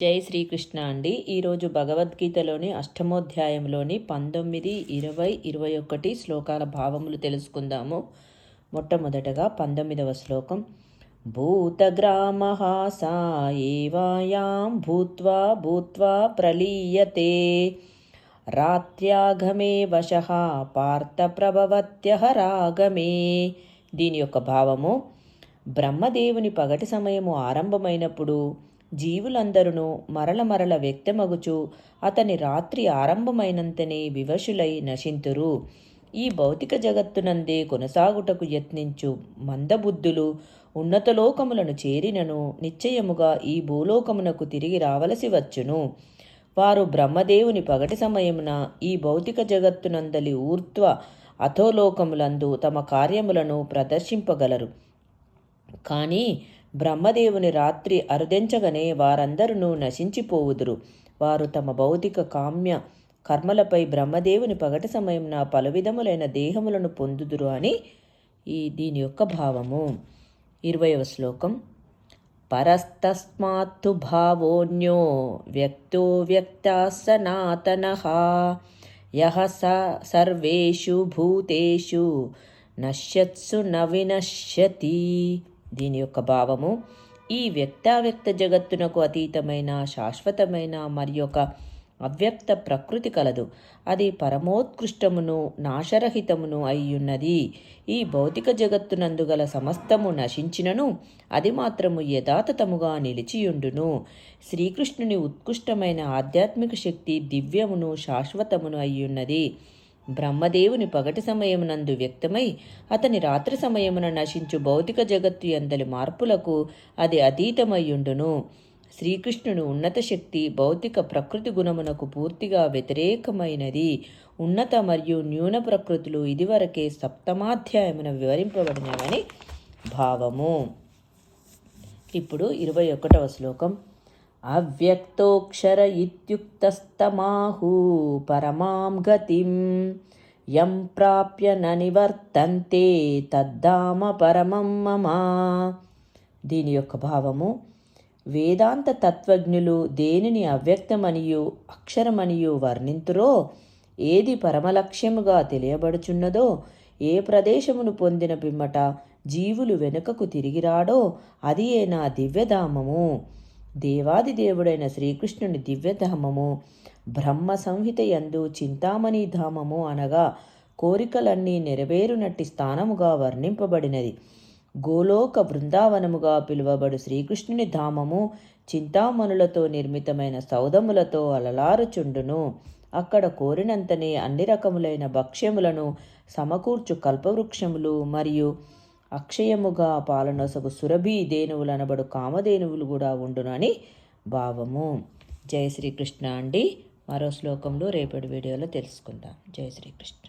జై శ్రీకృష్ణ అండి. ఈరోజు భగవద్గీతలోని అష్టమోధ్యాయంలోని పంతొమ్మిది ఇరవై ఇరవై ఒకటి శ్లోకాల భావములు తెలుసుకుందాము. మొట్టమొదటగా పంతొమ్మిదవ శ్లోకం. భూతగ్రామ సాయేవాయాం భూత్వా భూత్వా ప్రలీయతే. రాత్ర్యాగమే వశ పార్థ ప్రభవత్యహ రాగమే దీని యొక్క భావము బ్రహ్మదేవుని పగటి సమయము ఆరంభమైనప్పుడు జీవులందరూ మరల మరల వ్యక్తమగుచు అతని రాత్రి ఆరంభమైనంతనే వివశులై నశింతురు. ఈ భౌతిక జగత్తునందే కొనసాగుటకు యత్నించు మందబుద్ధులు ఉన్నతలోకములను చేరినను నిశ్చయముగా ఈ భూలోకమునకు తిరిగి రావలసి వచ్చును. వారు బ్రహ్మదేవుని పగటి సమయమున ఈ భౌతిక జగత్తునందలి ఊర్ధ్వ అథోలోకములందు తమ కార్యములను ప్రదర్శింపగలరు. కానీ బ్రహ్మదేవుని రాత్రి అరుదెంచగనే వారందరూ నశించిపోవుదురు. వారు తమ భౌతిక కామ్య కర్మలపై బ్రహ్మదేవుని పగటి నా పలు విధములైన దేహములను పొందుదురు అని ఈ దీని యొక్క భావము. ఇరవయవ శ్లోకం. పరస్తస్మాత్తు భావోన్యో వ్యక్తో వ్యక్త సనాతన యహ స సర్వేషు భూతేషు నశ్యత్సు నవినశ్యతి. దీని యొక్క భావము ఈ వ్యక్తావ్యక్త జగత్తునకు అతీతమైన శాశ్వతమైన మరి యొక్క అవ్యక్త ప్రకృతి కలదు. అది పరమోత్కృష్టమును నాశరహితమును అయ్యున్నది. ఈ భౌతిక జగత్తునందు గల సమస్తము నశించినను అది మాత్రము యథాతథముగా నిలిచియుండును. శ్రీకృష్ణుని ఉత్కృష్టమైన ఆధ్యాత్మిక శక్తి దివ్యమును శాశ్వతమును అయ్యున్నది. బ్రహ్మదేవుని పగటి సమయమునందు వ్యక్తమై అతని రాత్రి సమయమున నశించు భౌతిక జగత్తు ఎందలి మార్పులకు అది అతీతమయ్యుండును. శ్రీకృష్ణుని ఉన్నత శక్తి భౌతిక ప్రకృతి గుణమునకు పూర్తిగా వ్యతిరేకమైనది. ఉన్నత మరియు న్యూన ప్రకృతులు ఇదివరకే సప్తమాధ్యాయమున వివరింపబడినవని భావము. ఇప్పుడు ఇరవై ఒకటవ శ్లోకం. అవ్యక్తోక్షర ఇత్యుక్తస్తమాహు పరమాం గతిం. యం ప్రాప్య నివర్తంతే తద్దామ పరమం మమ. దీని యొక్క భావము వేదాంత తత్వజ్ఞులు దేనిని అవ్యక్తమనియు అక్షరమనియు వర్ణింతురో ఏది పరమలక్ష్యముగా తెలియబడుచున్నదో ఏ ప్రదేశమును పొందిన పిమ్మట జీవులు వెనుకకు తిరిగిరాడో అది ఏ నా దివ్యధామము. దేవాది దేవుడైన శ్రీకృష్ణుని దివ్యధామము బ్రహ్మ సంహిత యందు చింతామణి ధామము అనగా కోరికలన్నీ నెరవేరునట్టి స్థానముగా వర్ణింపబడినది. గోలోక బృందావనముగా పిలువబడు శ్రీకృష్ణుని ధామము చింతామణులతో నిర్మితమైన సౌదములతో అలలారుచుండును. అక్కడ కోరినంతనే అన్ని రకములైన భక్ష్యములను సమకూర్చు కల్పవృక్షములు మరియు అక్షయముగా పాలనొసగు సురభి దేనువులు అనబడు కామధేనువులు కూడా ఉండునని భావము. జయ శ్రీకృష్ణ అండి. మరో శ్లోకంలో రేపటి వీడియోలో తెలుసుకుందాం. జయ శ్రీకృష్ణ.